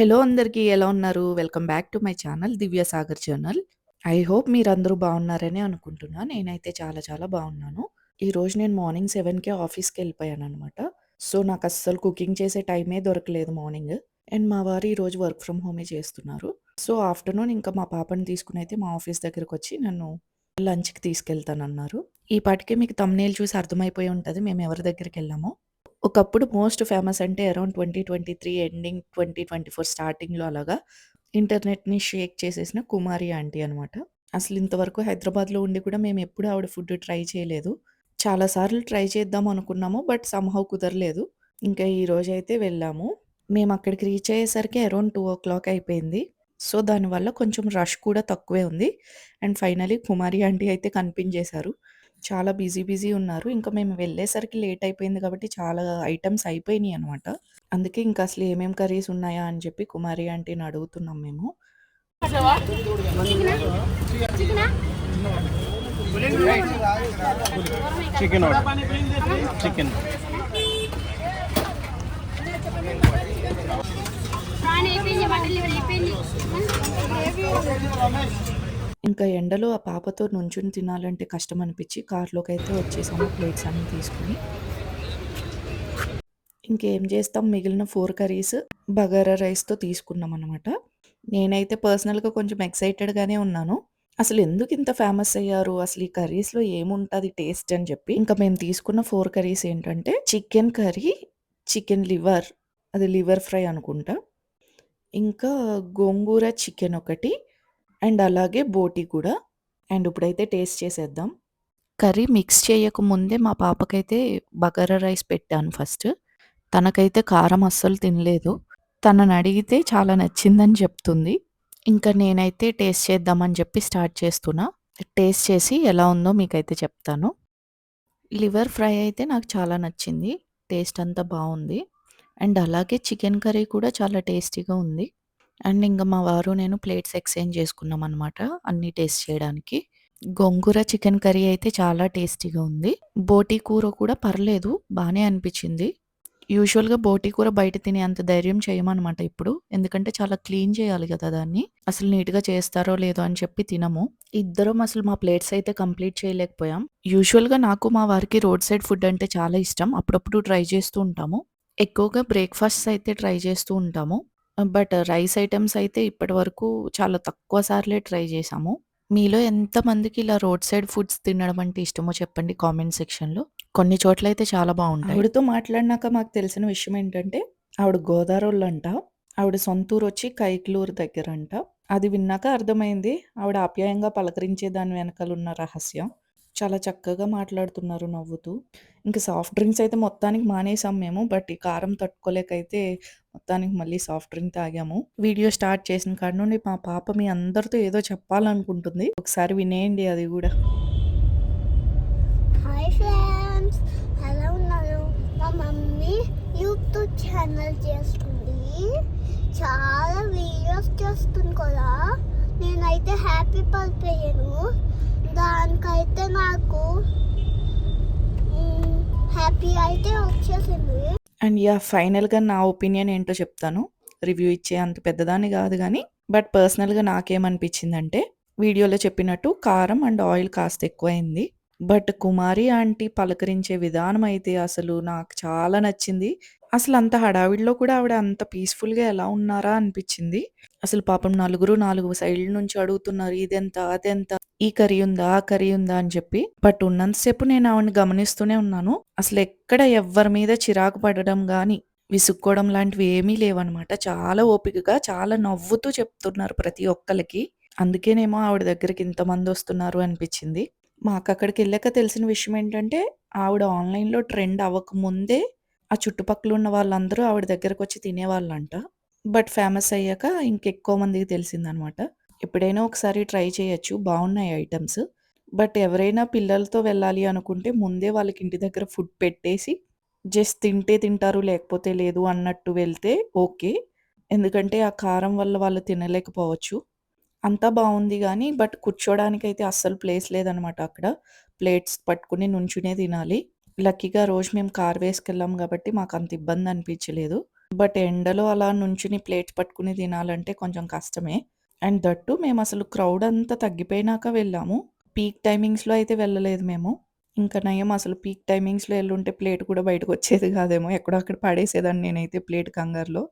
Hello అందరికీ ఎలా ఉన్నారు? Welcome back to my channel Divya Sagar channel. I hope మీరందరూ బాగున్నారని అనుకుంటున్నా. నేనైతే చాలా చాలా బాగున్నాను. ఈరోజు నేను మార్నింగ్ 7:00కే ఆఫీస్‌కెళ్ళిపోయాననమాట. సో, నాకు అస్సలు కుకింగ్ చేసే టైమే దొరకలేదు మార్నింగ్. అండ్ మా వారు ఈరోజు వర్క్ ఫ్రమ్ హోమే చేస్తున్నారు. సో, ఆఫ్టర్‌నూన్ ఇంకా మా పాపని అయితే మా ఆఫీస్ దగ్గరకొచ్చి నన్ను లంచ్‌కి తీసుకెళ్తానన్నారు. ఈ పాటికే మీకు తమ్నేల్ చూసి అర్థమైపోయి ఉంటుంది మేము ఎవరి దగ్గరికి వెళ్ళామో ఒకప్పుడు మోస్ట్ ఫేమస్ అంటే అరౌండ్ 2023 ఎండింగ్ 2024 స్టార్టింగ్‌లో అలాగా ఇంటర్నెట్‌ని షేక్ చేసేసిన కుమారి ఆంటీ అనమాట. అసలు ఇంతవరకు హైదరాబాద్‌లో ఉండి కూడా మేమెప్పుడు ఆవిడ ఫుడ్ ట్రై చేయలేదు. చాలా సార్లు ట్రై చేద్దాం అనుకున్నాము. బట్ సమ్‌హౌ కుదరలేదు. ఇంకా ఈరోజైతే వెళ్ళాము. మేమక్కడికి రీచ్ అయ్యేసరికి అరౌండ్ 2:00 అయిపోయింది. సో, దానివల్ల కొంచెం రష్ కూడా తక్కువే ఉంది. అండ్ ఫైనలీ కుమారి ఆంటీ అయితే కనిపించేశారు. చాలా బిజీ బిజీ ఉన్నారు. ఇంకా మేము వెళ్ళేసరికి లేట్ అయిపోయింది కాబట్టి చాలా ఐటెమ్స్ అయిపోయినాయి అనమాట. అందుకే ఇంకా అసలు ఏమేం కర్రీస్ ఉన్నాయా అని చెప్పి కుమారి ఆంటీని అడుగుతున్నాం మేము. చికెన్ చికెన్ ప్రాన్ అయిపోయింది మటన్ లివర్ అయిపోయింది ఇంకా ఎండలో ఆ పాపతో నుంచుని తినాలంటే కష్టం అనిపించి కార్లోకి అయితే వచ్చేసాము ప్లేట్స్ అన్నీ తీసుకొని. ఇంకేం చేస్తాం మిగిలిన ఫోర్ కర్రీస్ బగారా రైస్‌తో తీసుకున్నాం అనమాట నేనైతే పర్సనల్‌గా కొంచెం ఎక్సైటెడ్‌గానే ఉన్నాను. అసలు ఎందుకు ఇంత ఫేమస్ అయ్యారు? అసలు ఈ కర్రీస్‌లో ఏముంటుంది టేస్ట్ అని చెప్పి. ఇంకా మేము తీసుకున్న ఫోర్ కర్రీస్ ఏంటంటే చికెన్ కర్రీ, చికెన్ లివర్ అది లివర్ ఫ్రై అనుకుంటా. ఇంకా గోంగూర చికెన్ ఒకటి అండ్ అలాగే బోటి కూడా. అండ్ ఇప్పుడైతే టేస్ట్ చేసేద్దాం. కర్రీ మిక్స్ చేయకముందే మా పాపకైతే బగారా రైస్ పెట్టాను ఫస్ట్. తనకైతే కారం అస్సలు తినలేదు. తనని అడిగితే చాలా నచ్చిందని చెప్తుంది. ఇంకా నేనైతే టేస్ట్ చేద్దామని చెప్పి స్టార్ట్ చేస్తున్నా. టేస్ట్ చేసి ఎలా ఉందో మీకైతే చెప్తాను. లివర్ ఫ్రై అయితే నాకు చాలా నచ్చింది. టేస్ట్ అంతా బాగుంది అండ్ అలాగే చికెన్ కర్రీ కూడా చాలా టేస్టీగా ఉంది. అండ్ ఇంక మా వారు నేను ప్లేట్స్ ఎక్స్చేంజ్ చేసుకున్నాం అనమాట అన్నీ టేస్ట్ చేయడానికి. గోంగూర చికెన్ కర్రీ అయితే చాలా టేస్టీగా ఉంది. బోటి కూర కూడా పర్లేదు బాగానే అనిపించింది. యూజువల్‌గా బోటి కూర బయట తినే అంత ధైర్యం చేయమనమాట ఇప్పుడు. ఎందుకంటే చాలా క్లీన్ చేయాలి కదా దాన్ని. అసలు నీట్‌గా చేస్తారో లేదో అని చెప్పి తినము. ఇద్దరం అసలు మా ప్లేట్స్ అయితే కంప్లీట్ చేయలేకపోయాం. యూజువల్‌గా నాకు మా వారికి రోడ్ సైడ్ ఫుడ్ అంటే చాలా ఇష్టం. అప్పుడప్పుడు ట్రై చేస్తూ ఉంటాము. ఎక్కువగా బ్రేక్‌ఫాస్ట్స్ అయితే ట్రై చేస్తూ ఉంటాము. బట్ రైస్ ఐటెమ్స్ అయితే ఇప్పటివరకు చాలా తక్కువ సార్లే ట్రై చేశాము. మీలో ఎంతమందికి ఇలా రోడ్ సైడ్ ఫుడ్స్ తినడం అంటే ఇష్టమో చెప్పండి కామెంట్ సెక్షన్‌లో. కొన్ని చోట్లయితే చాలా బావుంటాయి. ఆవిడతో మాట్లాడినాక మాకు తెలిసిన విషయం ఏంటంటే ఆవిడ గోదారోళ్ళంట. ఆవిడ సొంతూరొచ్చి కైకలూరు దగ్గరంట. అది విన్నాక అర్థమైంది ఆవిడ ఆప్యాయంగా పలకరించే దాని వెనకాలున్న రహస్యం. చాలా చక్కగా మాట్లాడుతున్నారు నవ్వుతూ. ఇంక సాఫ్ట్ డ్రింక్స్ అయితే మొత్తానికి మానేసాం మేము. బట్ ఈ కారం తట్టుకోలేకైతే మొత్తానికి మళ్ళీ సాఫ్ట్ డ్రింక్ తాగాము. వీడియో స్టార్ట్ చేసిన కాడ నుండి మా పాప మీ అందరితో ఏదో చెప్పాలనుకుంటుంది. ఒకసారి వినేయండి అది గూడా. హాయ్ ఫ్రెండ్స్ ఎలా ఉన్నారు మా మమ్మీ యూట్యూబ్ ఛానల్ చేస్తుంది చాలా వీడియోస్ చేస్తుంది కదా నేనైతే హ్యాపీ పడిపోయాను దానికైతే నాకు హ్యాపీ అయితే వచ్చేసింది అండ్ యా ఫైనల్‌గా నా ఒపీనియన్ ఏంటో చెప్తాను. రివ్యూ ఇచ్చే అంత పెద్దదాన్ని కాదు కానీ బట్ పర్సనల్‌గా నాకేమనిపించిందంటే, వీడియోలో చెప్పినట్టు కారం అండ్ ఆయిల్ కాస్త ఎక్కువైంది. బట్ కుమారి ఆంటీ పలకరించే విధానం అయితే అసలు నాకు చాలా నచ్చింది. అసలు అంత హడావిడిలో కూడా ఆవిడ అంత పీస్‌ఫుల్‌గా ఎలా ఉన్నారా అనిపించింది. అసలు పాపం నలుగురు నాలుగు సైడ్‌ల నుంచి అడుగుతున్నారు. ఇదెంత? అదెంత? ఈ కర్రీ ఉందా? ఆ కర్రీ ఉందా? అని చెప్పి. బట్ ఉన్నంతసేపు నేను ఆవిడని గమనిస్తూనే ఉన్నాను. అసలు ఎక్కడ ఎవ్వరి మీద చిరాకు పడడం కానీ విసుక్కోవడం లాంటివి ఏమీ లేవన్నమాట చాలా ఓపికగా, చాలా నవ్వుతూ చెప్తున్నారు ప్రతి ఒక్కరికి అందుకేనేమో ఆవిడ దగ్గరికి ఇంతమందొస్తున్నారు అనిపించింది. మాకు అక్కడికి వెళ్ళాక తెలిసిన విషయం ఏంటంటే, ఆవిడ ఆన్‌లైన్‌లో ట్రెండ్ అవ్వకముందే ఆ చుట్టుపక్కల ఉన్న వాళ్ళందరూ ఆవిడ దగ్గరకొచ్చి తినేవాళ్ళంట. బట్ ఫేమస్ అయ్యాక ఇంకెక్కువ మందికి తెలిసిందనమాట. ఎప్పుడైనా ఒకసారి ట్రై చేయొచ్చు. బాగున్నాయి ఐటమ్స్ బట్ ఎవరైనా పిల్లలతో వెళ్ళాలి అనుకుంటే ముందే వాళ్ళకి ఇంటి దగ్గర ఫుడ్ పెట్టేసి, జస్ట్ తింటే తింటారు లేకపోతే లేదు అన్నట్టు వెళ్తే ఓకే. ఎందుకంటే ఆ కారం వల్ల వాళ్ళు తినలేకపోవచ్చు. అంతా బాగుంది కానీ బట్ కూర్చోడానికైతే అస్సలు ప్లేస్ లేదనమాట అక్కడ. ప్లేట్స్ పట్టుకుని నుంచునే తినాలి. లక్కీగా రోజు మేము కార్ వేసుకెళ్ళాం అంత ఇబ్బంది అనిపించలేదు బట్ ఎండలో అలా నుంచుని ప్లేట్స్ పట్టుకుని తినాలంటే కొంచెం కష్టమే. అండ్ దట్టు మేము అసలు క్రౌడ్ అంతా తగ్గిపోయినాక వెళ్ళాము. పీక్ టైమింగ్స్‌లో అయితే వెళ్ళలేదు మేము. ఇంకా నయం అసలు పీక్ టైమింగ్స్‌లో వెళ్ళుంటే ప్లేట్ కూడా బయటకొచ్చేది కాదేమో. ఎక్కడో అక్కడ పడేసేదాన్ని నేనైతే ప్లేట్ కంగారులో.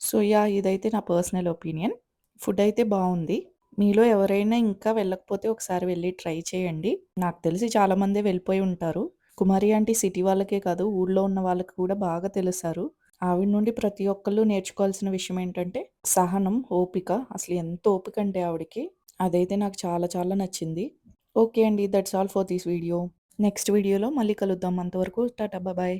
సో, యా ఇదైతే నా పర్సనల్ ఒపీనియన్. ఫుడ్ అయితే బాగుంది మీలో ఎవరైనా ఇంకా వెళ్ళకపోతే ఒకసారి వెళ్ళి ట్రై చేయండి. నాకు తెలిసి చాలామందే వెళ్ళిపోయి ఉంటారు. కుమారి ఆంటీ సిటీ వాళ్ళకే కాదు ఊళ్ళో ఉన్న వాళ్ళకి కూడా బాగా తెలుసారు. ఆవిడ నుండి ప్రతి ఒక్కళ్ళు నేర్చుకోవాల్సిన విషయం ఏంటంటే సహనం, ఓపిక. అసలు ఎంత ఓపిక అంటే ఆవిడకి. అదైతే నాకు చాలా చాలా నచ్చింది. ఓకే అండి. That's all for this video. Next వీడియోలో మళ్ళీ కలుద్దాం. అంతవరకు టాటా బాయ్.